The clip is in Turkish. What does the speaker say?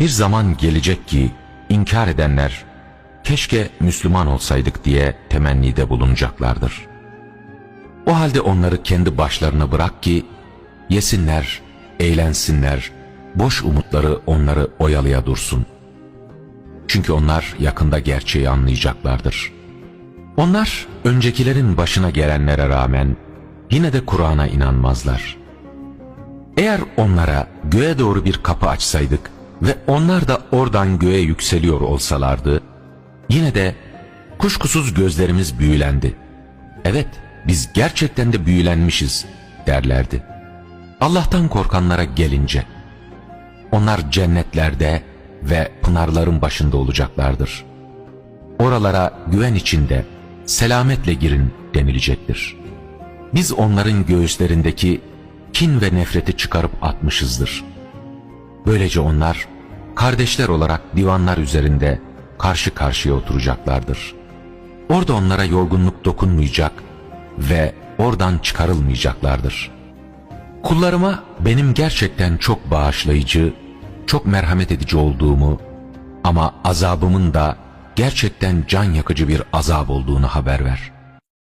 Bir zaman gelecek ki inkar edenler keşke Müslüman olsaydık diye temennide bulunacaklardır. O halde onları kendi başlarına bırak ki yesinler, eğlensinler, boş umutları onları oyalaya dursun. Çünkü onlar yakında gerçeği anlayacaklardır. Onlar öncekilerin başına gelenlere rağmen yine de Kur'an'a inanmazlar. Eğer onlara göğe doğru bir kapı açsaydık ve onlar da oradan göğe yükseliyor olsalardı, yine de kuşkusuz gözlerimiz büyülendi. Evet, biz gerçekten de büyülenmişiz derlerdi. Allah'tan korkanlara gelince, onlar cennetlerde ve pınarların başında olacaklardır. Oralara güven içinde, selametle girin denilecektir. Biz onların göğüslerindeki kin ve nefreti çıkarıp atmışızdır. Böylece onlar kardeşler olarak divanlar üzerinde karşı karşıya oturacaklardır. Orada onlara yorgunluk dokunmayacak ve oradan çıkarılmayacaklardır. Kullarıma benim gerçekten çok bağışlayıcı, çok merhamet edici olduğumu ama azabımın da gerçekten can yakıcı bir azap olduğunu haber ver.''